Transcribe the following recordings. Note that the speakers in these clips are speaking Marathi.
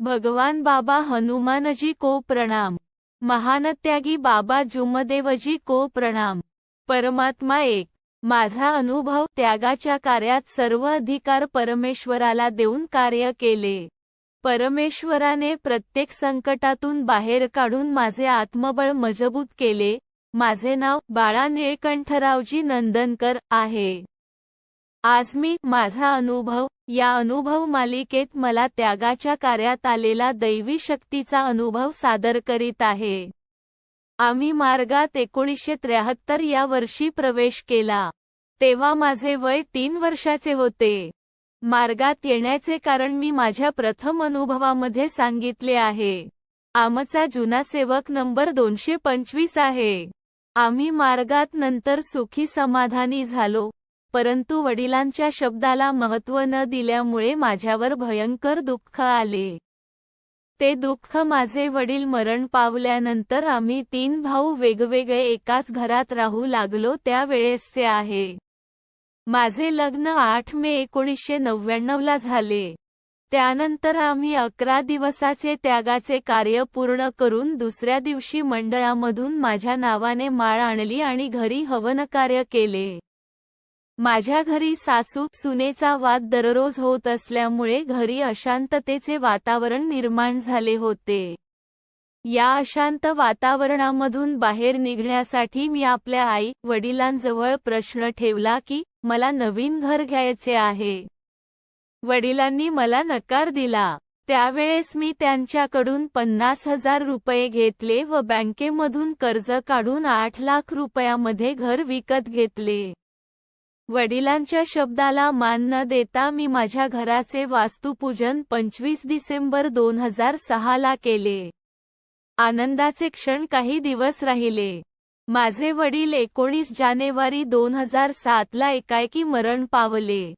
भगवान बाबा हनुमानजी को प्रणाम. महानत्यागी बाबा जुमदेवजी को प्रणाम. परमात्मा एक माझा अनुभव त्यागाच्या कार्यात सर्व अधिकार परमेश्वराला देऊन कार्य केले. परमेश्वराने प्रत्येक संकटातून बाहेर काढून माझे आत्मबळ मजबूत केले. माझे नाव बाळा निळकंठरावजी नंदनकर आहे. आज मी माझा अनुभव या अनुभव मालिकेत मला त्यागाच्या कार्यात आलेला दैवी शक्तीचा अनुभव सादर करीत आहे. आम्ही मार्गात एकोणीसशे त्र्याहत्तर या वर्षी प्रवेश केला. तेव्हा माझे वय तीन वर्षाचे होते. मार्गात येण्याचे कारण मी माझ्या प्रथम अनुभवामध्ये सांगितले आहे. आमचा जुना सेवक नंबर दोनशे पंचवीस आहे. आम्ही मार्गात नंतर सुखी समाधानी झालो. परंतु वडिलांच्या शब्दाला महत्त्व न दिल्यामुळे माझ्यावर भयंकर दुःख आले. ते दुःख माझे वडील मरण पावल्यानंतर आम्ही तीन भाऊ वेगवेगळे एकाच घरात राहू लागलो त्यावेळेसचे आहे. माझे लग्न आठ मे एकोणीसशे नव्याण्णवला झाले. त्यानंतर आम्ही अकरा दिवसाचे त्यागाचे कार्य पूर्ण करून दुसऱ्या दिवशी मंडळामधून माझ्या नावाने माळ आणली आणि घरी हवनकार्य केले. माझ्या घरी सासू सुनेचा वाद दररोज होत असल्यामुळे घरी अशांततेचे वातावरण निर्माण झाले होते. या अशांत वातावरणामधून बाहेर निघण्यासाठी मी आपल्या आई वडिलांजवळ प्रश्न ठेवला की मला नवीन घर घ्यायचे आहे. वडिलांनी मला नकार दिला. त्यावेळेस मी त्यांच्याकडून पन्नास हजार रुपये घेतले व बँकेमधून कर्ज काढून आठ लाख रुपयामध्ये घर विकत घेतले. वडिलांच्या शब्दाला मान न देता मी माझ्या घराचे वास्तुपूजन पंचवीस डिसेंबर दोन हजार सहाला केले. आनंदाचे क्षण काही दिवस राहिले. माझे वडील एकोणीस जानेवारी दोन हजार सातला एकाएकी मरण पावले.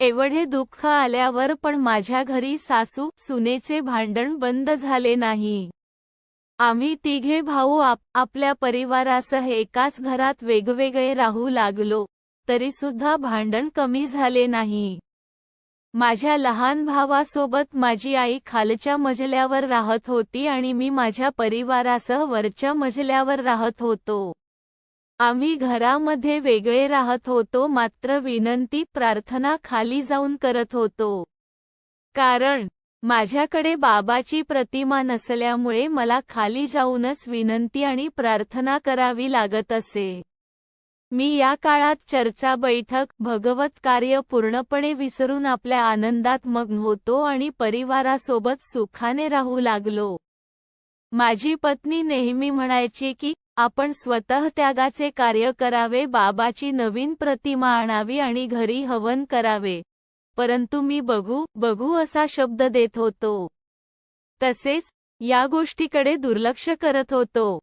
एवढे दुःख आल्यावर पण माझ्या घरी सासू सुनेचे भांडण बंद झाले नाही. आम्ही तिघे भाऊ आप आपल्या परिवारासह एकाच घरात वेगवेगळे राहू लागलो. तरी सुद्धा भांडण कमी झाले नाही. माझ्या लहान भावासोबत माझी आई खालच्या मजल्यावर राहत होती आणि मी माझ्या परिवारासह वरच्या मजल्यावर राहत होतो. आम्ही घरामध्ये वेगळे राहत होतो मात्र विनंती प्रार्थना खाली जाऊन करत होतो. कारण माझ्याकडे बाबाची प्रतिमा नसल्यामुळे मला खाली जाऊनच विनंती आणि प्रार्थना करावी लागत असे. मी या काळात चर्चा बैठक भगवत कार्य पूर्णपणे विसरून आपल्या आनंदात मग्न होतो आणि परिवारासोबत सुखाने राहू लागलो. माझी पत्नी नेहमी म्हणायची की आपण स्वतः त्यागाचे कार्य करावे बाबाची नवीन प्रतिमा आणावी आणि घरी हवन करावे. परंतु मी बघू बघू असा शब्द देत होतो. तसेच या गोष्टीकडे दुर्लक्ष करत होतो.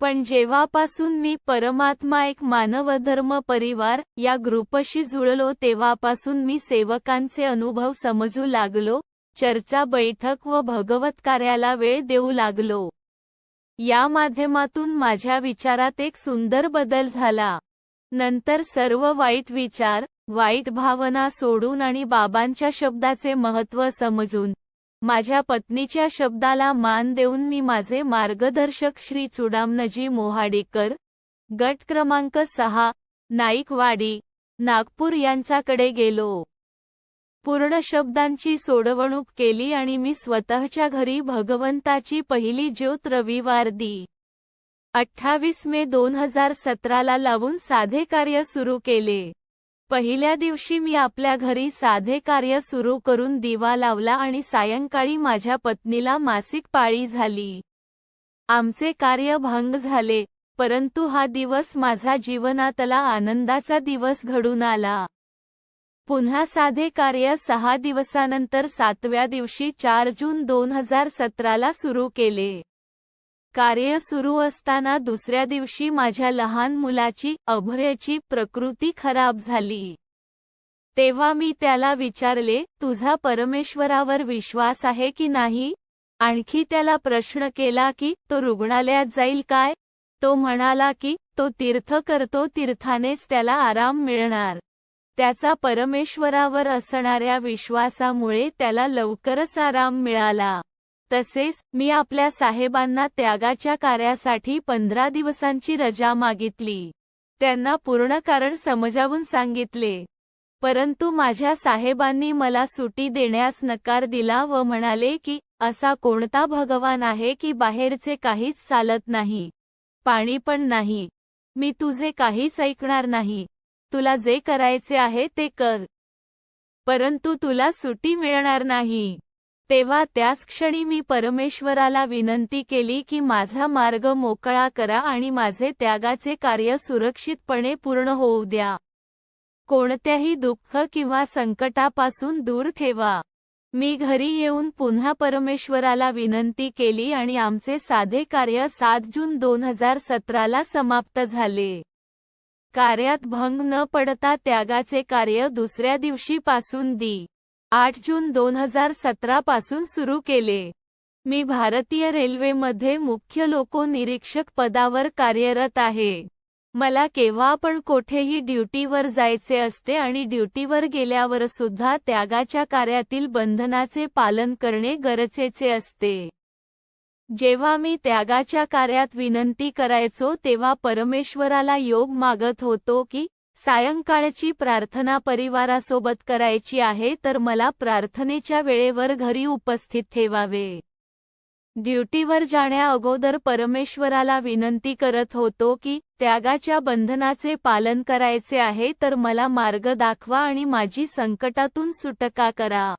पण जेव्हापासून मी परमात्मा एक मानवधर्म परिवार या ग्रुपशी जुळलो तेव्हापासून मी सेवकांचे अनुभव समजू लागलो चर्चा बैठक व भगवत कार्याला वेळ देऊ लागलो. या माध्यमातून माझ्या विचारात एक सुंदर बदल झाला. नंतर सर्व वाईट विचार वाईट भावना सोडून आणि बाबांच्या शब्दाचे महत्त्व समजून माझ्या पत्नीच्या शब्दाला मान देऊन मी माझे मार्गदर्शक श्री चुडामनजी मोहाडीकर गट क्रमांक सहा नाईकवाडी नागपूर यांच्याकडे गेलो. पूर्ण शब्दांची सोडवणूक केली आणि मी स्वतःच्या घरी भगवंताची पहिली ज्योत रविवार दी. अठ्ठावीस मे दोन हजार सतराला लावून साधे कार्य सुरू केले. पहिल्या दिवशी मी आपल्या घरी साधे कार्य सुरू करून दिवा लावला आणि सायंकाळी माझ्या पत्नीला मासिक पाळी झाली. आमचे कार्य भंग झाले परंतु हा दिवस माझा जीवनातला आनंदाचा दिवस घडून आला. पुन्हा साधे कार्य सहा दिवसानंतर सातव्या दिवशी चार जून दोन हजार सतराला सुरू केले. कार्य सुरू असताना दुसऱ्या दिवशी माझ्या लहान मुलाची अभयची प्रकृती खराब झाली. तेव्हा मी त्याला विचारले तुझा परमेश्वरावर विश्वास आहे की नाही? आणखी त्याला प्रश्न केला की तो रुग्णालयात जाईल काय? तो म्हणाला की तो तीर्थ करतो तीर्थानेच त्याला आराम मिळणार. त्याचा परमेश्वरावर असणाऱ्या विश्वासामुळे त्याला लवकरच आराम मिळाला. तसेच मी आपल्या साहेबांना त्यागाच्या कार्यासाठी पंधरा दिवसांची रजा मागितली. त्यांना पूर्ण कारण समजावून सांगितले. परंतु माझ्या साहेबांनी मला सुटी देण्यास नकार दिला व म्हणाले की असा कोणता भगवान आहे की बाहेरचे काहीच चालत नाही? पाणी पण नाही. मी तुझे काहीच ऐकणार नाही. तुला जे करायचे आहे ते कर. परंतु तुला सुटी मिळणार नाही. तेव्हा त्याच क्षणी मी परमेश्वराला विनंती केली की माझा मार्ग मोकळा करा आणि माझे त्यागाचे कार्य सुरक्षितपणे पूर्ण होऊ द्या. कोणत्याही दुःख किंवा संकटापासून दूर ठेवा. मी घरी येऊन पुन्हा परमेश्वराला विनंती केली आणि आमचे साधे कार्य सात जून दोन हजार सतराला समाप्त झाले. कार्यात भंग न पडता त्यागाचे कार्य दुसऱ्या दिवशीपासून दी. आठ जून दोन हजार सतरा पासून सुरू केले. मी भारतीय रेल्वेमध्ये मुख्य लोको निरीक्षक पदावर कार्यरत आहे. मला केव्हा पण कोठेही ड्युटीवर जायचे असते आणि ड्युटीवर गेल्यावर सुद्धा त्यागाच्या कार्यातील बंधनाचे पालन करणे गरजेचे असते. जेव्हा मी त्यागाच्या कार्यात विनंती करायचो तेव्हा परमेश्वराला योग मागत होतो की सायंकाळची प्रार्थना परिवारासोबत करायची आहे तर मला प्रार्थनेच्या वेळेवर घरी उपस्थित ठेवावे. ड्युटीवर जाण्या अगोदर परमेश्वराला विनंती करत होतो की त्यागाच्या बंधनाचे पालन करायचे आहे तर मला मार्ग दाखवा आणि माझी संकटातून सुटका करा.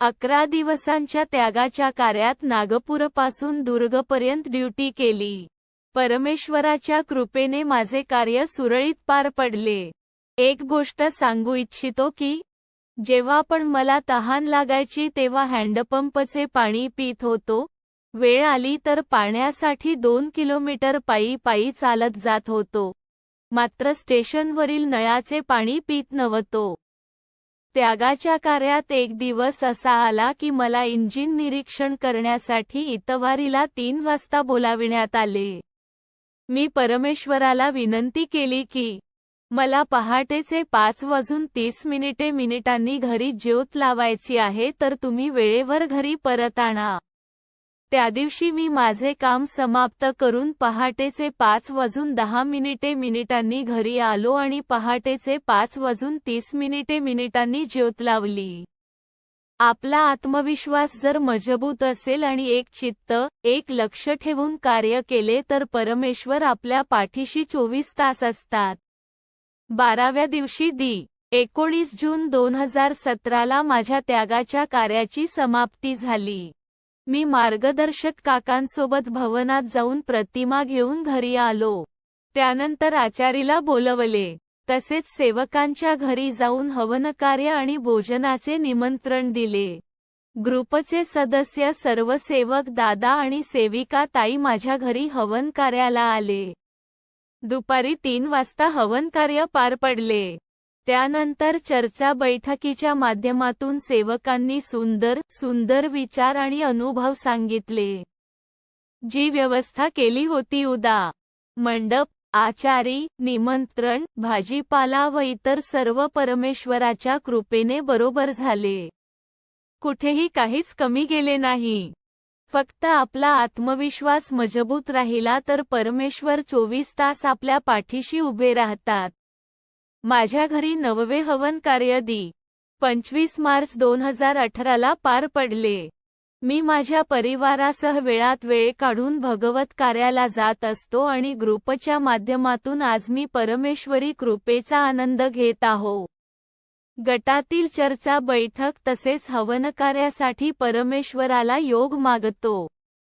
अकरा दिवसांच्या त्यागाच्या कार्यात नागपूरपासून दुर्गपर्यंत ड्युटी केली. परमेश्वराच्या कृपेने माझे कार्य सुरळीत पार पडले. एक गोष्ट सांगू इच्छितो की जेव्हा पण मला तहान लागायची तेव्हा हँडपंपचे पाणी पित होतो. वेळ आली तर पाण्यासाठी दोन किलोमीटर पायी पायी चालत जात होतो. मात्र स्टेशनवरील नळाचे पाणी पित नव्हतो. त्यागाच्या कार्यात एक दिवस असा आला की मला इंजिन निरीक्षण करण्यासाठी इतवारीला तीन वाजता बोलाविण्यात आले. मी परमेश्वराला विनंती केली की मला पहाटेचे पाच वाजून तीस मिनिटे मिनिटांनी घरी ज्योत लावायची आहे तर तुम्ही वेळेवर घरी परत आणा. त्या दिवशी मी माझे काम समाप्त करून पहाटेचे पाच वाजून दहा मिनिटे मिनिटांनी घरी आलो आणि पहाटेचे पाच वाजून तीस मिनिटे मिनिटांनी ज्योत लावली. आपला आत्मविश्वास जर मजबूत असेल आणि एक चित्त एक लक्ष ठेवून कार्य केले तर परमेश्वर आपल्या पाठीशी चोवीस तास असतात. बाराव्या दिवशी दी एकोणीस जून दोन हजार सतराला माझ्या त्यागाच्या कार्याची समाप्ती झाली. मी मार्गदर्शक काकांसोबत भवनात जाऊन प्रतिमा घेऊन घरी आलो. त्यानंतर आचारीला बोलवले. तसेच सेवकांच्या घरी जाऊन हवनकार्य आणि भोजनाचे निमंत्रण दिले. ग्रुपचे सदस्य सर्व सेवक दादा आणि सेविका ताई माझ्या घरी हवन कार्याला आले. दुपारी तीन वाजता हवन कार्य पार पडले. त्यानंतर चर्चा बैठकीच्या माध्यमातून सेवकांनी सुंदर सुंदर विचार आणि अनुभव सांगितले. जी व्यवस्था केली होती उदा. मंडप आचारी निमंत्रण भाजीपाला व इतर सर्व परमेश्वराच्या कृपेने बरोबर झाले. कुठेही काहीच कमी गेले नाही. फक्त आपला आत्मविश्वास मजबूत राहिला तर परमेश्वर चोवीस तास आपल्या पाठीशी उभे राहतात. माझ्या घरी नववे हवन कार्य दी. पंचवीस मार्च दोन हजार अठराला पार पडले. मी माझ्या परिवारासह वेळात वेळ काढून भगवत कार्याला जात असतो आणि ग्रुपच्या माध्यमातून आज मी परमेश्वरी कृपेचा आनंद घेत आहो. गटातील चर्चा बैठक तसेच हवनकार्यासाठी परमेश्वराला योग मागतो.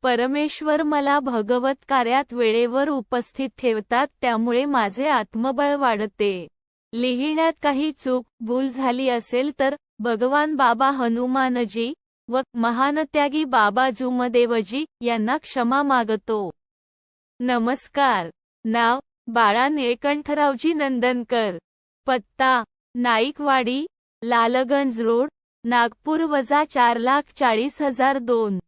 परमेश्वर मला भगवत कार्यात वेळेवर उपस्थित ठेवतात त्यामुळे माझे आत्मबळ वाढते. लिहिण्यात काही चूक भूल झाली असेल तर भगवान बाबा हनुमानजी व महानत्यागी बाबा जुमदेवजी यांना क्षमा मागतो. नमस्कार. नाव बाळा निळकंठरावजी नंदनकर. पत्ता नाईकवाडी, लालगंज रोड, नागपूर वजा चार लाख चाळीस हज़ार दोन.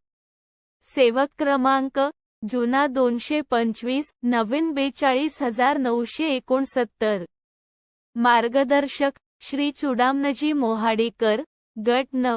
सेवक क्रमांक जुना दोनशे पंचवीस, नवीन बेचाळीस हज़ार नऊशे एकोणसत्तर. मार्गदर्शक श्री चुडामनजी मोहाडीकर, गट न